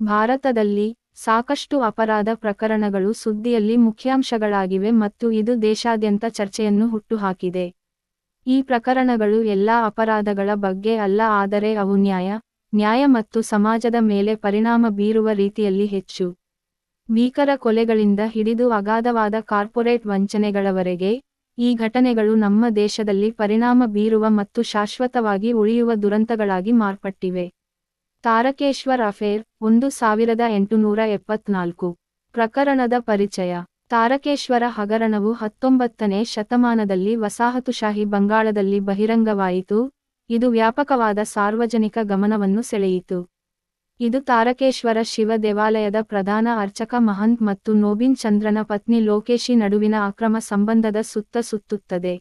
ಭಾರತದಲ್ಲಿ ಸಾಕಷ್ಟು ಅಪರಾಧ ಪ್ರಕರಣಗಳು ಸುದ್ದಿಯಲ್ಲಿ ಮುಖ್ಯಾಂಶಗಳಾಗಿವೆ ಮತ್ತು ಇದು ದೇಶಾದ್ಯಂತ ಚರ್ಚೆಯನ್ನು ಹುಟ್ಟುಹಾಕಿದೆ. ಈ ಪ್ರಕರಣಗಳು ಎಲ್ಲಾ ಅಪರಾಧಗಳ ಬಗ್ಗೆ ಅಲ್ಲ, ಆದರೆ ಅವು ನ್ಯಾಯ ನ್ಯಾಯ ಮತ್ತು ಸಮಾಜದ ಮೇಲೆ ಪರಿಣಾಮ ಬೀರುವ ರೀತಿಯಲ್ಲಿ ಹೆಚ್ಚು. ಭೀಕರ ಕೊಲೆಗಳಿಂದ ಹಿಡಿದು ಅಗಾಧವಾದ ಕಾರ್ಪೊರೇಟ್ ವಂಚನೆಗಳವರೆಗೆ ಈ ಘಟನೆಗಳು ನಮ್ಮ ದೇಶದಲ್ಲಿ ಪರಿಣಾಮ ಬೀರುವ ಮತ್ತು ಶಾಶ್ವತವಾಗಿ ಉಳಿಯುವ ದುರಂತಗಳಾಗಿ ಮಾರ್ಪಟ್ಟಿವೆ. ತಾರಕೇಶ್ವರ್ ಅಫೇರ್, ಒಂದು ಸಾವಿರದ ಎಂಟುನೂರ ಎಪ್ಪತ್ನಾಲ್ಕು. ಪ್ರಕರಣದ ಪರಿಚಯ. ತಾರಕೇಶ್ವರ ಹಗರಣವು ಹತ್ತೊಂಬತ್ತನೇ ಶತಮಾನದಲ್ಲಿ ವಸಾಹತುಶಾಹಿ ಬಂಗಾಳದಲ್ಲಿ ಬಹಿರಂಗವಾಯಿತು. ಇದು ವ್ಯಾಪಕವಾದ ಸಾರ್ವಜನಿಕ ಗಮನವನ್ನು ಸೆಳೆಯಿತು. ಇದು ತಾರಕೇಶ್ವರ ಶಿವ ದೇವಾಲಯದ ಪ್ರಧಾನ ಅರ್ಚಕ ಮಹಂತ್ ಮತ್ತು ನೋಬಿನ್ ಚಂದ್ರನ ಪತ್ನಿ ಲೋಕೇಶಿ ನಡುವಿನ ಅಕ್ರಮ ಸಂಬಂಧದ ಸುತ್ತ ಸುತ್ತುತ್ತದೆ.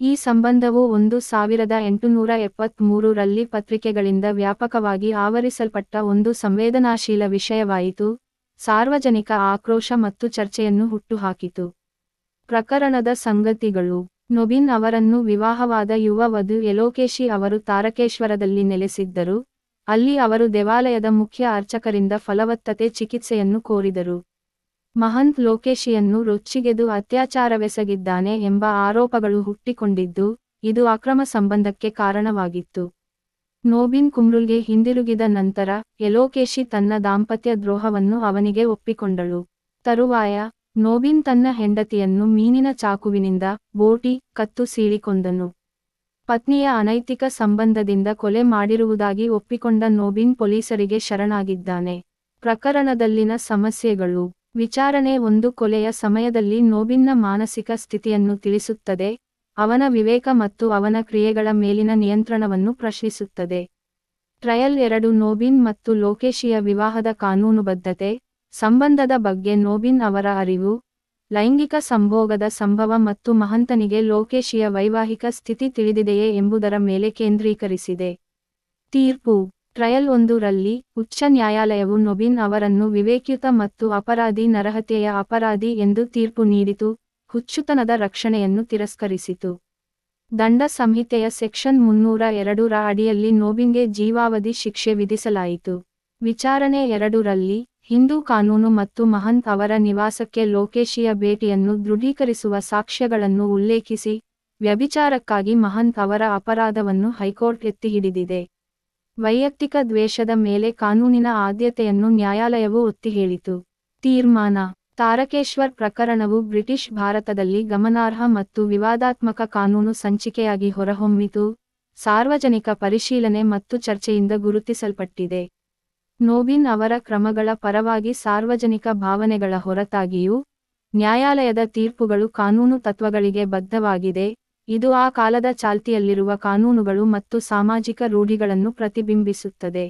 ಈ ಸಂಬಂಧವು ಒಂದು ಸಾವಿರದ ಎಂಟುನೂರ ಎಪ್ಪತ್ಮೂರು ರಲ್ಲಿ ಪತ್ರಿಕೆಗಳಿಂದ ವ್ಯಾಪಕವಾಗಿ ಆವರಿಸಲ್ಪಟ್ಟ ಒಂದು ಸಂವೇದನಾಶೀಲ ವಿಷಯವಾಯಿತು, ಸಾರ್ವಜನಿಕ ಆಕ್ರೋಶ ಮತ್ತು ಚರ್ಚೆಯನ್ನು ಹುಟ್ಟುಹಾಕಿತು. ಪ್ರಕರಣದ ಸಂಗತಿಗಳು. ನೊಬಿನ್ ಅವರನ್ನು ವಿವಾಹವಾದ ಯುವ ವಧು ಯಲೋಕೇಶಿ ಅವರು ತಾರಕೇಶ್ವರದಲ್ಲಿ ನೆಲೆಸಿದ್ದರು, ಅಲ್ಲಿ ಅವರು ದೇವಾಲಯದ ಮುಖ್ಯ ಅರ್ಚಕರಿಂದ ಫಲವತ್ತತೆ ಚಿಕಿತ್ಸೆಯನ್ನು ಕೋರಿದರು. ಮಹಂತ್ ಲೋಕೇಶಿಯನ್ನು ರೊಚ್ಚಿಗೆದು ಅತ್ಯಾಚಾರವೆಸಗಿದ್ದಾನೆ ಎಂಬ ಆರೋಪಗಳು ಹುಟ್ಟಿಕೊಂಡಿದ್ದು, ಇದು ಅಕ್ರಮ ಸಂಬಂಧಕ್ಕೆ ಕಾರಣವಾಗಿತ್ತು. ನೋಬಿನ್ ಕುಮ್ರುಲ್ಗೆ ಹಿಂದಿರುಗಿದ ನಂತರ, ಯಲೋಕೇಶಿ ತನ್ನ ದಾಂಪತ್ಯ ದ್ರೋಹವನ್ನು ಅವನಿಗೆ ಒಪ್ಪಿಕೊಂಡಳು. ತರುವಾಯ, ನೋಬಿನ್ ತನ್ನ ಹೆಂಡತಿಯನ್ನು ಮೀನಿನ ಚಾಕುವಿನಿಂದ ಬೋಟಿ, ಕತ್ತು ಸೀಳಿಕೊಂಡನು. ಪತ್ನಿಯ ಅನೈತಿಕ ಸಂಬಂಧದಿಂದ ಕೊಲೆ ಮಾಡಿರುವುದಾಗಿ ಒಪ್ಪಿಕೊಂಡ ನೋಬಿನ್ ಪೊಲೀಸರಿಗೆ ಶರಣಾಗಿದ್ದಾನೆ. ಪ್ರಕರಣದಲ್ಲಿನ ಸಮಸ್ಯೆಗಳು. ವಿಚಾರಣೆ ಒಂದು ಕೊಲೆಯ ಸಮಯದಲ್ಲಿ ನೋಬಿನ್ನ ಮಾನಸಿಕ ಸ್ಥಿತಿಯನ್ನು ತಿಳಿಸುತ್ತದೆ, ಅವನ ವಿವೇಕ ಮತ್ತು ಅವನ ಕ್ರಿಯೆಗಳ ಮೇಲಿನ ನಿಯಂತ್ರಣವನ್ನು ಪ್ರಶ್ನಿಸುತ್ತದೆ. ಟ್ರಯಲ್ ಎರಡು ನೋಬಿನ್ ಮತ್ತು ಲೋಕೇಶಿಯ ವಿವಾಹದ ಕಾನೂನುಬದ್ಧತೆ, ಸಂಬಂಧದ ಬಗ್ಗೆ ನೋಬಿನ್ ಅವರ ಅರಿವು, ಲೈಂಗಿಕ ಸಂಭೋಗದ ಸಂಭವ ಮತ್ತು ಮಹಂತನಿಗೆ ಲೋಕೇಶಿಯ ವೈವಾಹಿಕ ಸ್ಥಿತಿ ತಿಳಿದಿದೆಯೇ ಎಂಬುದರ ಮೇಲೆ ಕೇಂದ್ರೀಕರಿಸಿದೆ. ತೀರ್ಪು ಟ್ರಯಲ್ ಒಂದು ರಲ್ಲಿ ಉಚ್ಚ ನ್ಯಾಯಾಲಯವು ನೊಬಿನ್ ಅವರನ್ನು ವಿವೇಕ್ಯುತ ಮತ್ತು ಅಪರಾಧಿ ನರಹತ್ಯೆಯ ಅಪರಾಧಿ ಎಂದು ತೀರ್ಪು ನೀಡಿತು, ಹುಚ್ಚುತನದ ರಕ್ಷಣೆಯನ್ನು ತಿರಸ್ಕರಿಸಿತು. ದಂಡ ಸಂಹಿತೆಯ ಸೆಕ್ಷನ್ ಮುನ್ನೂರ ಎರಡರ ಅಡಿಯಲ್ಲಿ ನೋಬಿನ್ಗೆ ಜೀವಾವಧಿ ಶಿಕ್ಷೆ ವಿಧಿಸಲಾಯಿತು. ವಿಚಾರಣೆ ಎರಡು ರಲ್ಲಿ ಹಿಂದೂ ಕಾನೂನು ಮತ್ತು ಮಹಂತ್ ಅವರ ನಿವಾಸಕ್ಕೆ ಲೋಕೇಶಿಯ ಭೇಟಿಯನ್ನು ದೃಢೀಕರಿಸುವ ಸಾಕ್ಷ್ಯಗಳನ್ನು ಉಲ್ಲೇಖಿಸಿ, ವ್ಯಭಿಚಾರಕ್ಕಾಗಿ ಮಹಂತ್ ಅವರ ಅಪರಾಧವನ್ನು ಹೈಕೋರ್ಟ್ ಎತ್ತಿಹಿಡಿದಿದೆ. ವೈಯಕ್ತಿಕ ದ್ವೇಷದ ಮೇಲೆ ಕಾನೂನಿನ ಆದ್ಯತೆಯನ್ನು ನ್ಯಾಯಾಲಯವು ಒತ್ತಿ ಹೇಳಿತು ತೀರ್ಮಾನ. ತಾರಕೇಶ್ವರ್ ಪ್ರಕರಣವು ಬ್ರಿಟಿಷ್ ಭಾರತದಲ್ಲಿ ಗಮನಾರ್ಹ ಮತ್ತು ವಿವಾದಾತ್ಮಕ ಕಾನೂನು ಸಂಚಿಕೆಯಾಗಿ ಹೊರಹೊಮ್ಮಿತು. ಸಾರ್ವಜನಿಕ ಪರಿಶೀಲನೆ ಮತ್ತು ಚರ್ಚೆಯಿಂದ ಗುರುತಿಸಲ್ಪಟ್ಟಿದೆ. ನೋಬಿನ್ ಅವರ ಕ್ರಮಗಳ ಪರವಾಗಿ ಸಾರ್ವಜನಿಕ ಭಾವನೆಗಳ ಹೊರತಾಗಿಯೂ, ನ್ಯಾಯಾಲಯದ ತೀರ್ಪುಗಳು ಕಾನೂನು ತತ್ವಗಳಿಗೆ ಬದ್ಧವಾಗಿದೆ. ಇದು ಆ ಕಾಲದ ಚಾಲ್ತಿಯಲ್ಲಿರುವ ಕಾನೂನುಗಳು ಮತ್ತು ಸಾಮಾಜಿಕ ರೂಢಿಗಳನ್ನು ಪ್ರತಿಬಿಂಬಿಸುತ್ತದೆ.